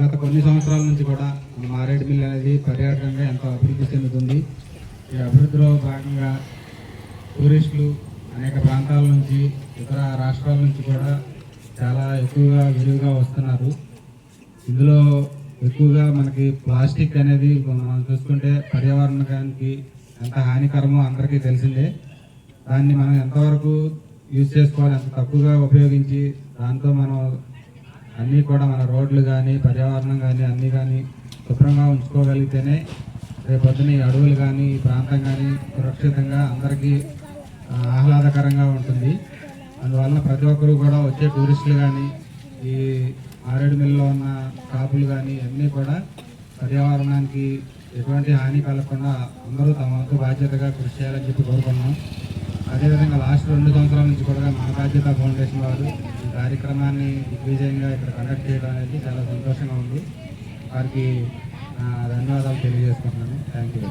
గత కొన్ని సంవత్సరాల నుంచి కూడా మన మారేడుమిల్లి అనేది పర్యాటకంగా ఎంతో అభివృద్ధి చెందుతుంది. ఈ అభివృద్ధిలో భాగంగా టూరిస్టులు అనేక ప్రాంతాల నుంచి ఇతర రాష్ట్రాల నుంచి కూడా చాలా ఎక్కువగా విరివిగా వస్తున్నారు. ఇందులో ఎక్కువగా మనకి ప్లాస్టిక్ అనేది మనం చూసుకుంటే పర్యావరణానికి ఎంత హానికరమో అందరికీ తెలిసిందే. దాన్ని మనం ఎంతవరకు యూజ్ చేసుకోవాలి ఎంత తక్కువగా ఉపయోగించి దాంతో మనం అన్నీ కూడా మన రోడ్లు కానీ పర్యావరణం కానీ అన్నీ కానీ శుభ్రంగా ఉంచుకోగలిగితేనే రేపొద్దున ఈ అడవులు కానీ ఈ ప్రాంతం కానీ సురక్షితంగా అందరికీ ఆహ్లాదకరంగా ఉంటుంది. అందువల్ల ప్రతి ఒక్కరూ కూడా వచ్చే టూరిస్టులు కానీ ఈ మారేడుమిల్లిలో ఉన్న షాపులు కానీ అన్నీ కూడా పర్యావరణానికి ఎటువంటి హాని కలగకుండా అందరూ తమ వంతు బాధ్యతగా కృషి చేయాలని చెప్పి కోరుకున్నాం అదేవిధంగా లాస్ట్ రెండు సంవత్సరాల నుంచి కూడా మన బాధ్యత ఫౌండేషన్ వారు ఈ కార్యక్రమాన్ని దిగ్విజయంగా ఇక్కడ కండక్ట్ చేయడం అనేది చాలా సంతోషంగా ఉంది. వారికి ధన్యవాదాలు తెలియజేసుకుంటున్నాను. Thank you